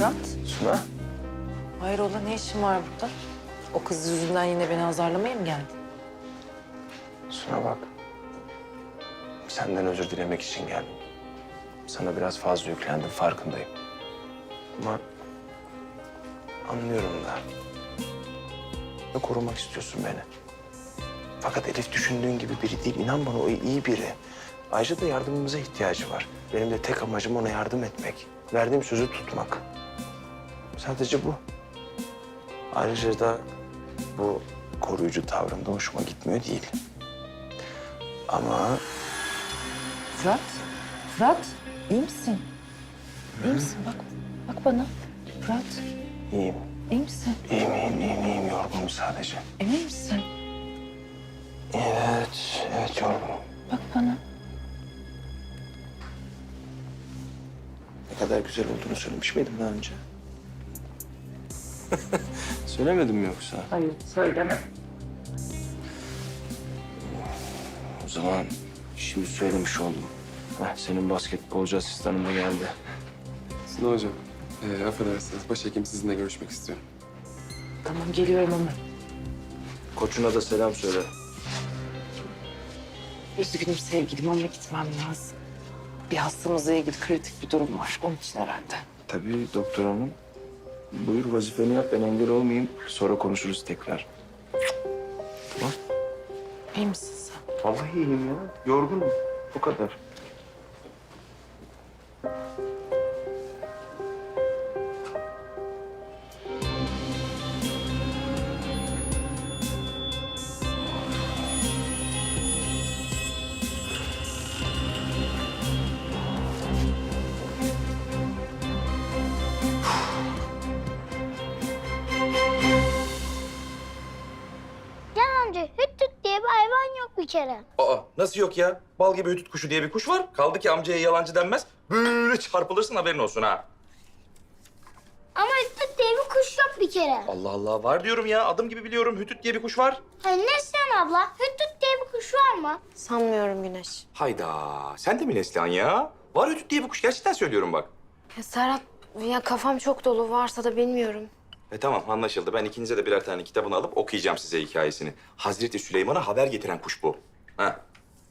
Fırat, Suna. hayrola ne işin var burada? O kız yüzünden yine beni azarlamaya mı geldin? Suna bak. Senden özür dilemek için geldim. Sana biraz fazla yüklendim farkındayım. Ama anlıyorum da. Ve korumak istiyorsun beni. Fakat Elif düşündüğün gibi biri değil. İnan bana o iyi biri. Ayrıca da yardımımıza ihtiyacı var. Benim de tek amacım ona yardım etmek. Verdiğim sözü tutmak. Sadece bu. Ayrıca da bu koruyucu tavrında hoşuma gitmiyor değil. Ama Fırat, Fırat iyi misin? İyi misin? Bak, bak bana. Fırat, iyiyim. iyi misin? İyiyim, iyiyim, iyiyim, iyiyim. Yorgunum sadece. Emin misin? Evet, evet yorgunum. Bak bana. Ne kadar güzel olduğunu söylemiş miydim daha önce? Söylemedim mi yoksa? Hayır, söyleme. O zaman şimdi söylemiş oldum. Heh, senin basketbolcu asistanın da geldi. Suna hocam, e, affedersiniz başhekim sizinle görüşmek istiyor. Tamam, geliyorum hemen. Koçuna da selam söyle. Üzgünüm sevgilim ama gitmem lazım. Bir hastamızla ilgili kritik bir durum var. Onun için herhalde. Tabii doktor hanım. Buyur vazifeni yap, ben engel olmayayım. Sonra konuşuruz tekrar. İyi misin sen? Vallahi iyiyim ya. Yorgunum. Bu kadar. Kere. Aa nasıl yok ya? Bal gibi ötüt kuşu diye bir kuş var. Kaldı ki amcaya yalancı denmez. Böyle çarpılırsın haberin olsun ha. Ama hüt tüt diye bir kuş yok bir kere. Allah Allah var diyorum ya. Adım gibi biliyorum. Hütüt diye bir kuş var. Hani Neslihan abla hüt tüt diye bir kuş var mı? Sanmıyorum Güneş. Hayda. Sen de mi Neslihan ya? Var Hütüt diye bir kuş. Gerçekten söylüyorum bak. Ya Serhat, ya kafam çok dolu. Varsa da bilmiyorum. E tamam anlaşıldı. Ben ikinize de birer tane kitabını alıp okuyacağım size hikayesini. Hazreti Süleyman'a haber getiren kuş bu. Ha.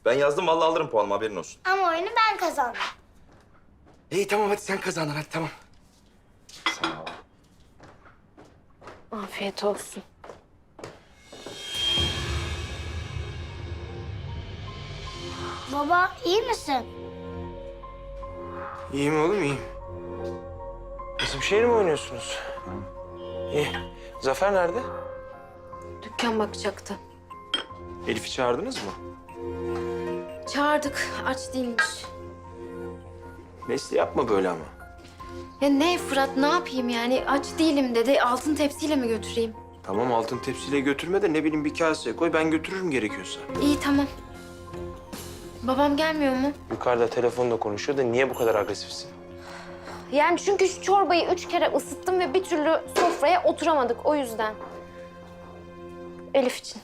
Ben yazdım vallahi alırım puanımı haberin olsun. Ama oyunu ben kazandım. İyi tamam hadi sen kazandın hadi tamam. Sağ ol. Afiyet olsun. Baba iyi misin? İyiyim oğlum, iyiyim. Bizim şehir mi oynuyorsunuz? İyi. Zafer nerede? Dükkan bakacaktı. Elif'i çağırdınız mı? Çağırdık, aç değilmiş. Nesli yapma böyle ama. Ya ne Fırat, ne yapayım yani? Aç değilim dedi. Altın tepsiyle mi götüreyim? Tamam altın tepsiyle götürme de ne bileyim bir kaseye koy ben götürürüm gerekiyorsa. İyi tamam. Babam gelmiyor mu? Yukarıda telefonla konuşuyor da niye bu kadar agresifsin? Yani çünkü şu çorbayı üç kere ısıttım ve bir türlü sofraya oturamadık o yüzden. Elif için.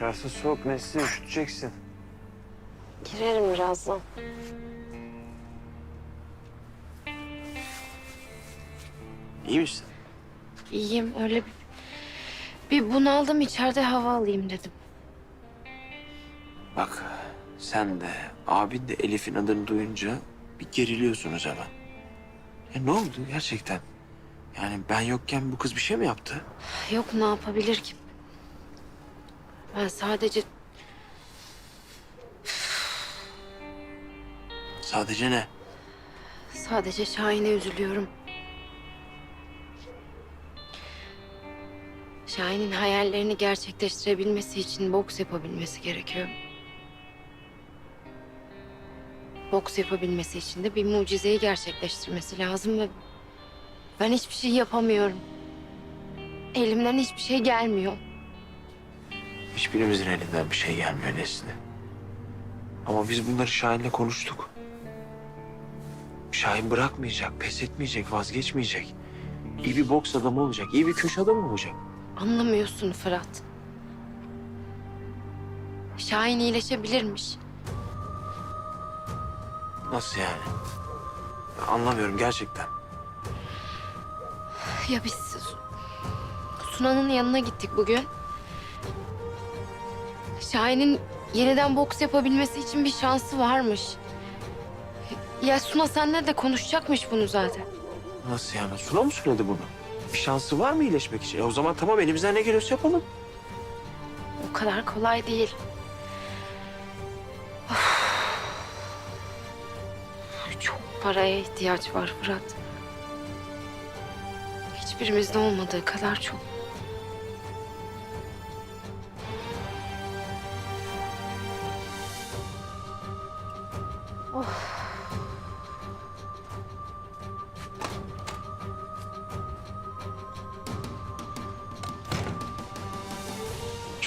Dışarısı soğuk Nesli üşüteceksin. Girerim birazdan. İyi misin? İyiyim öyle bir, bir bunaldım içeride hava alayım dedim. Bak sen de abin de Elif'in adını duyunca bir geriliyorsunuz hemen. Ya ne oldu gerçekten? Yani ben yokken bu kız bir şey mi yaptı? Yok ne yapabilir ki? Ben sadece Sadece ne? sadece Şahin'e üzülüyorum. Şahin'in hayallerini gerçekleştirebilmesi için boks yapabilmesi gerekiyor. Boks yapabilmesi için de bir mucizeyi gerçekleştirmesi lazım ve ben hiçbir şey yapamıyorum. Elimden hiçbir şey gelmiyor. Hiçbirimizin elinden bir şey gelmiyor Nesli. Ama biz bunları Şahin'le konuştuk. Şahin bırakmayacak, pes etmeyecek, vazgeçmeyecek. İyi bir boks adamı olacak, iyi bir köşe adamı olacak. Anlamıyorsun Fırat. Şahin iyileşebilirmiş. Nasıl yani? Anlamıyorum gerçekten. Ya biz Sunan'ın yanına gittik bugün. Şahin'in yeniden boks yapabilmesi için bir şansı varmış. Ya Suna senle de konuşacakmış bunu zaten. Nasıl yani? Suna mı söyledi bunu? Bir şansı var mı iyileşmek için? E o zaman tamam elimizden ne geliyorsa yapalım. O kadar kolay değil. Of. Çok paraya ihtiyaç var Fırat. Hiçbirimizde olmadığı kadar çok.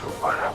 Çok para.